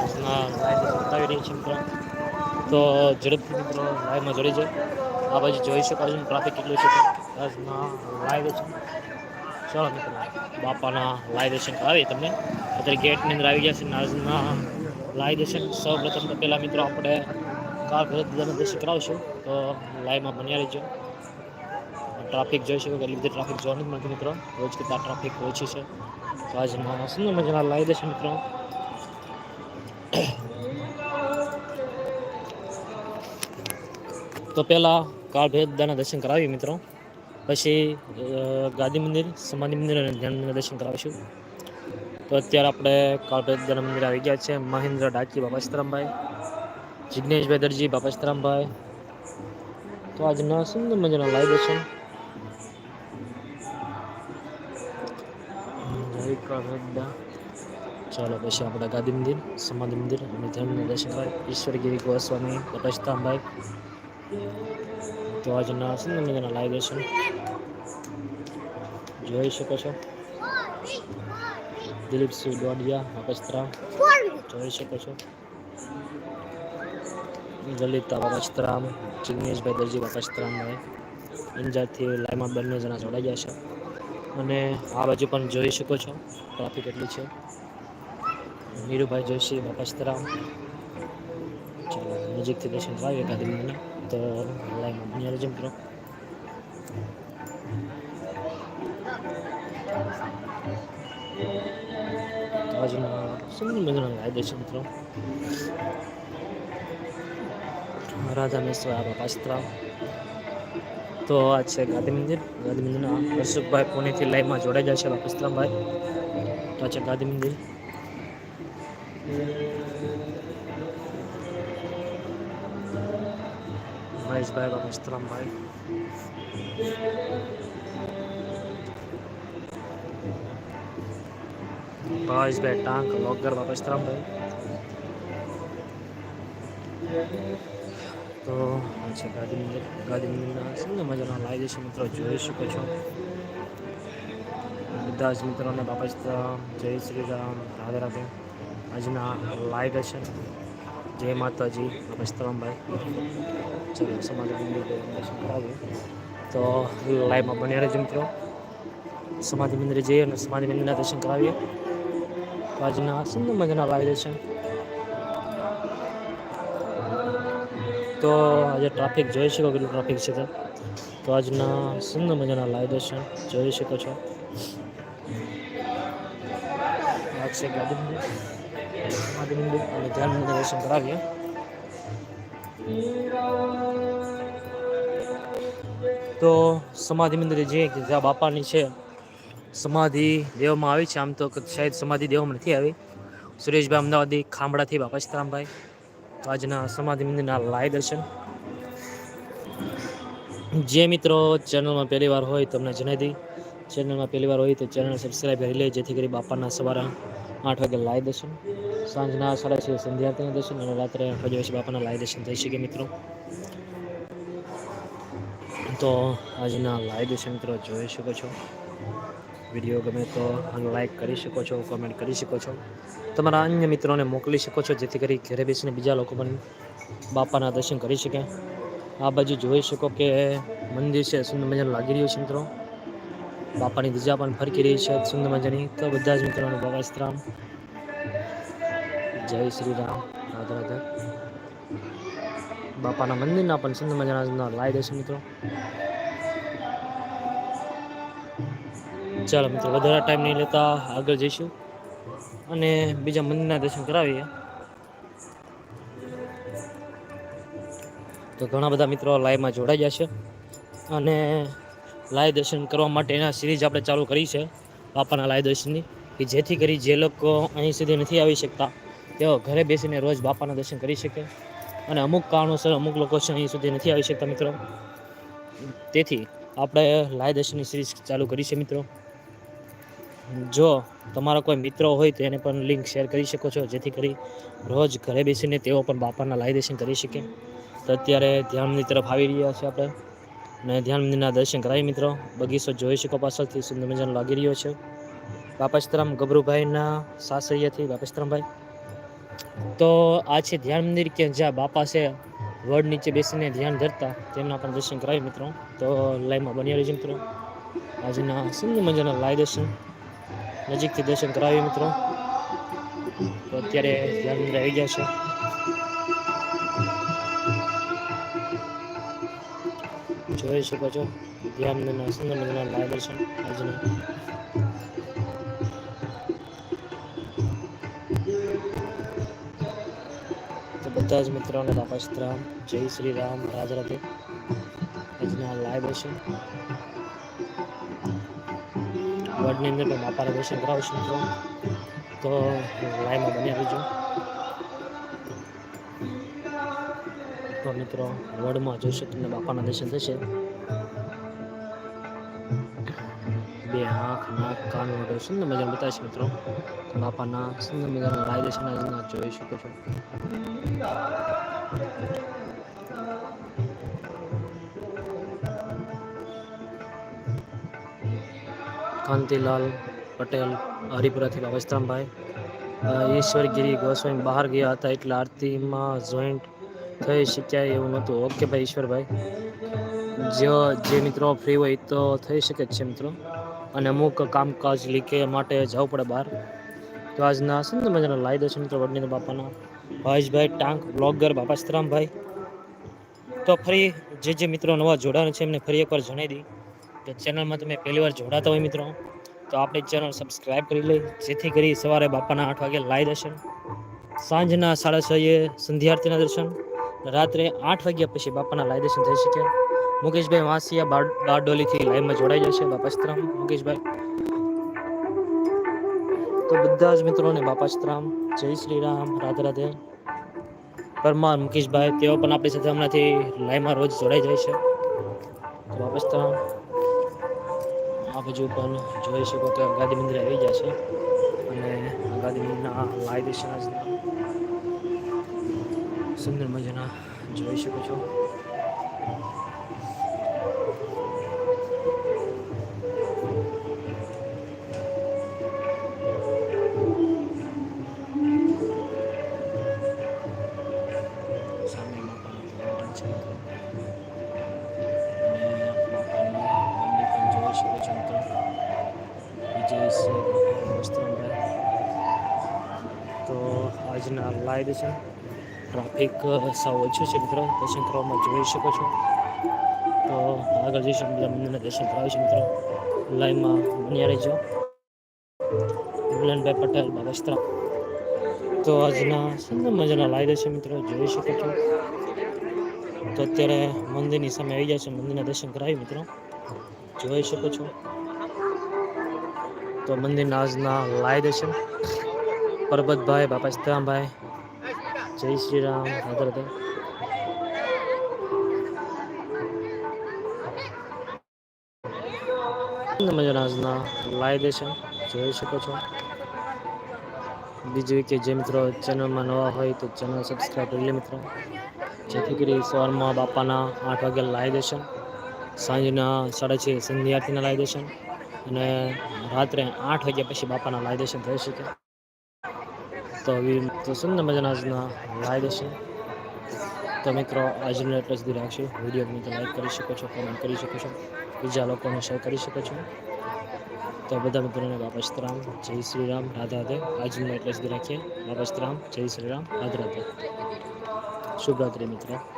આજના લાઈવ બતાવી રહી છે મિત્રો તો ઝડપથી મિત્રો લાઈવમાં જોડી જાય આ બાજુ જોઈ શકો છો ટ્રાફિક કેટલું છે. આજના લાઈવ છે. ચાલો મિત્રો, બાપાના લાઈવ દર્શન કરાવીએ તમને. અત્યારે ગેટની અંદર આવી ગયા છે આજના લાઈવ દર્શન. સૌ પ્રથમ તો પહેલાં મિત્રો આપણે કાર ભરત દાદાના દર્શન કરાવશું. તો લાઈવમાં બન્યા રહીજો. ટ્રાફિક જોઈ શકો કે બધી ટ્રાફિક જોવા નથી મળતી મિત્રો. રોજ કરતાં ટ્રાફિક ઓછી છે. તો આજના સુંદર મજાના લાઈવ દર્શન મિત્રો. તો પહેલાં કાળ ભેદાના દર્શન કરાવીએ મિત્રો. પછી ગાંધી મંદિર, સમાધિ મંદિર અને ધ્યાન મંદિર દર્શન કરાવીશું. તો અત્યારે આપણે કાળ ભેદાના મંદિર આવી ગયા છે. મહેન્દ્ર ડાકી બાબા સીતરામભાઈ જિજ્ઞેશભાઈ દરજી બાબા સીતરામભાઈ તો આજના સુંદર મજાના લાઈવ દર્શન. જય કાળ ભેદા ચાલો પછી આપણે ગાંધી મંદિર, સમાધિ મંદિર અને ધ્યાન દર્શન કરાય ઈશ્વરગીરી ગોસ્વામી બાબા સીતરામભાઈ તો આજના સુંદર મજાના લાઈવ દર્શન જોઈ શકો છો. દિલીપસિંહ ડોડિયા બાપસ્ત્રા જોઈ શકો છો. લલિતા બાપસ્ત્રામ જિગ્નેશભાઈ દરજી બાપસ્ત્રામભાઈ ઇન્જાથી લાઈમાં બંને જણા જોડાઈ છે. અને આ બાજુ પણ જોઈ શકો છો ટ્રાફિક એટલી છે. નીરુભાઈ જોશી વકસ્ત્રામ ચાલો, નજીકથી દર્શન કરાવીએ મને તો લાઈનમાં બન્યા રહેજો મિત્રો આજના સુંદર મજાના લાઈ દર્શન મિત્રો. રાધા મેશ્વર બાપાસ્ત્રામ તો આ છે ગાંધી મંદિર. ગાંધી મંદિરના હર્ષુખભાઈ પુણેથી લાઈવમાં જોડાઈ જાય છે બાપસ્તરામભાઈ તો આ છે ગાંધી મંદિર. મહેશભાઈ બાપસ્તરામભાઈ ભાવેશભાઈ ટાંક લોકર બાપસ્તરામભાઈ તો આ છે ગાંધી મંદિર ગાદી મંદિરના સુંદર મજાના લાઈ જશે મિત્રો, જોઈ શકો છો. બધા જ મિત્રોને બાપા જય શ્રી રામ, રાધે રાધે. આજના લાઈવ દર્શન જય માતાજી બાપસ્તરામભાઈ ચલો, સમાજ દર્શન કરાવીએ. તો લાઈવમાં બન્યા રહેજો મિત્રો. સમાધિ મંદિરે જઈએ અને સમાધિ મંદિરના દર્શન કરાવીએ. તો આજના સુંદર મજાના લાવી દર્શન તો આજે ટ્રાફિક જોઈ શકો કેટલું ટ્રાફિક છે તો. આજના સુંદર મજાના લાઈવ દર્શન જોઈ શકો છો. આજ છે સમાધિ મંદિર અને ધ્યાન દર્શન કરાવીએ. તો સમાધિ મંદિરે જે જ્યાં બાપાની છે, સમાધિ દેવામાં આવી છે, આમ તો શાયદ સમાધિ દેવામાં નથી આવી. સુરેશભાઈ અમદાવાદી ખામડાથી બાપા સીતારામભાઈ, તો આજના સમાધિ મંદિરના લાય દર્શન. જે મિત્રો ચેનલમાં પહેલી વાર હોય તમને જણાવી દઈ. ચેનલમાં પહેલી વાર હોય તો ચેનલ સબસ્ક્રાઈબ કરી લે જેથી કરી બાપાના સવારે આઠ વાગે લાય દર્શન. સાંજના સાડા છ સંધ્યાર્થીના દર્શન અને રાત્રે પછી બાપાના લાઈવ દર્શન થઈ શકે મિત્રો. તો આજના લાઈવ દર્શન મિત્રો જોઈ શકો છો. વીડિયો ગમે તો લાઈક કરી શકો છો કોમેન્ટ કરી શકો છો. તમારા અન્ય મિત્રોને મોકલી શકો છો, જેથી કરી ઘરે બેસીને બીજા લોકો પણ બાપાના દર્શન કરી શકે. આ બાજુ જોઈ શકો કે મંદિર છે, સુંદર મજાનું લાગી રહ્યું છે મિત્રો. બાપાની ધજા પણ ફરકી રહી છે સુંદર મજાની. તો બધા જ મિત્રોને રામ. જય શ્રી રામ, રાધા રાધા. બાપાના મંદિરના પણ સુંદર મજાના લાવી દર્શન મિત્રો. ચાલો મિત્રો, વધારે ટાઈમ નહીં લેતા આગળ જઈશું. અને બીજા મંદિરના દર્શન કરાવીએ. તો ઘણા બધા મિત્રો લાઈવમાં જોડાઈ જશે અને લાઈવ દર્શન કરવા માટે એના સિરીઝ આપણે ચાલુ કરી છે, બાપાના લાઈવ દર્શનની, કે જેથી કરી જે લોકો અહીં સુધી નથી આવી શકતા. તેઓ ઘરે બેસીને રોજ બાપાના દર્શન કરી શકે. અને અમુક કારણોસર અમુક લોકો છે અહીં સુધી નથી આવી શકતા મિત્રો. તેથી આપણે લાય દર્શનની સિરીઝ ચાલુ કરી છે મિત્રો. જો તમારા કોઈ મિત્રો હોય તો એને પણ લિંક શેર કરી શકો છો, જેથી કરી રોજ ઘરે બેસીને તેઓ પણ બાપાના લાય દર્શન કરી શકે. તો અત્યારે ધ્યાન તરફ આવી રહ્યા છે આપણે. અને ધ્યાન દર્શન કરાવી મિત્રો. બગીચો જોઈ શકો પાછળથી સુંદર મજાનો લાગી રહ્યો છે. બાપાસ્તરામ ગભરુભાઈના સાસરિયાથી બાપાસ્તરામભાઈ તો આ છે ધ્યાન મંદિર કે જ્યાં બાપા છે, વડ નીચે બેસીને ધ્યાન ધરતા. તેમના પણ દર્શન કરાવી મિત્રો. તો લાઈવમાં બની રહેજો મિત્રો. આજના સુંદર મજાના લાઈવ દર્શન. નજીકથી દર્શન કરાવીએ મિત્રો. તો અત્યારે ધ્યાન મંદિર આવી ગયા છે. જોઈ શકો છો. ધ્યાન મંદિરના સુંદર મજાના લાઈવ દર્શન આજના. બધા જ મિત્રોને બાપા સીતારામ જય શ્રી રામ રાજ રાધે. આજના લાઈવ દર્શન વડની અંદર પણ બાપાના દર્શન કરાવશું મિત્રો. તો લાઈવમાં બની રહેજો. તો મિત્રો, વડમાં જોઈશે તમને બાપાના દર્શન થશે. બે આંખ, નાક, કાન વગેરે સુંદર મજાનું બતાવશે મિત્રો. બાપાના સુંદર મજાના લાઈવ દર્શન આજના જોઈ શકો છો. કાંતિલાલ પટેલ, હરિપુરાથી બાબસ્તરામભાઈ ઈશ્વરગીરી ગોસ્વામી બહાર ગયા હતા એટલે આરતીમાં જોઈન્ટ થઈ શક્યા એવું નહોતું. ઓકે ભાઈ ઈશ્વરભાઈ. જો, જે મિત્રો ફ્રી હોય તો થઈ શકે જ છે મિત્રો. અને અમુક કામકાજ લીકે માટે જવું પડે બહાર. તો આજના સુંદર મજાના લાઈ દર્શન મિત્રો વડનીર બાપાના? ભાઈશભાઈ ટાંક બ્લોગર બાપા સીતરામભાઈ તો ફરી જે જે મિત્રો નવા જોડાણ છે એમને ફરી એકવાર જણાવી દઈ કે ચેનલમાં તમે પહેલી વાર જોડાતા હોય મિત્રો, તો આપણી ચેનલ સબસ્ક્રાઈબ કરી લઈ, જેથી કરી સવારે બાપાના આઠ વાગે લાઈ દર્શન. સાંજના સાડા છએ સંધ્યાર્થીના દર્શન. રાત્રે આઠ વાગ્યા પછી બાપાના લાય દર્શન થઈ શકે મુકેશભાઈ વાંસિયા બાર બારડોલીથી લાઈવમાં જોડાઈ જશે બાપાસ્ત્રામ મુકેશભાઈ. તો બધા જ મિત્રોને બાપાસ્ત્રામ જય શ્રી રામ, રાધે રાધે. પરમાર, મુકેશભાઈ, તેઓ પણ આપણી સાથે હમણાંથી લાઈવમાં રોજ જોડાઈ જાય છે. તો બાપા સીતરામ આ બાજુ પણ જોઈ શકો કે ગાંધી મંદિર આવી ગયા છે. અને ગાંધી મંદિરના લાઈ દર્શન સુંદર મજાના જોઈ શકો છો. છે. છો છે. તો આજના લાઈવ દર્શન ટ્રાફિક સાવ ઓછું છે મિત્રો. દર્શન કરવામાં જોઈ શકો છો. તો આગળ જઈશું બીજા મંદિરના દર્શન કરાવીશું મિત્રો. લાઈવમાં બન્યા રહેજો. મિલનભાઈ પટેલ બાગસ્ત્રા તો આજના સુંદર મજાના લાઈ છે મિત્રો. જોઈ શકો છો. તો અત્યારે મંદિરની સામે આવી જાય છે. મંદિરના દર્શન કરાવી મિત્રો. જોઈ શકો છો. તો મંદિરના આજના લાઈ દર્શન પરબતભાઈ બાપા સીતારામભાઈ જય શ્રી રામ રાધે મજાના આજના લાઈવ દર્શન જોઈ શકો છો. બીજું કે જે મિત્રો ચેનલમાં નવા હોય તો ચેનલ સબસ્ક્રાઈબ કરી લે મિત્રો. જેથી કરી સવારમાં બાપાના આઠ વાગે લાઈ દર્શન સાંજના સાડા છ સંધ્યાથીના લાઈ દર્શન અને રાત્રે આઠ વાગ્યા પછી બાપાના લાઈ દેશે થઈ શકે તો આવી તો સુંદર મજાના આજના લાઈવ છે તો મિત્રો, આજનો એટલે સુધી રાખશે. વીડિયો ગમે તો લાઈક કરી શકો છો કમેન્ટ કરી શકો છો, બીજા લોકોને શેર કરી શકો છો. તો બધા મિત્રોને બાપા રામ, જય શ્રી રામ, રાધે રાધે. આજનું એટલે સુધી રાખીએ. સીતરામ જય શ્રી રામ, રાધે રાધે. શુભરાત્રી મિત્રો.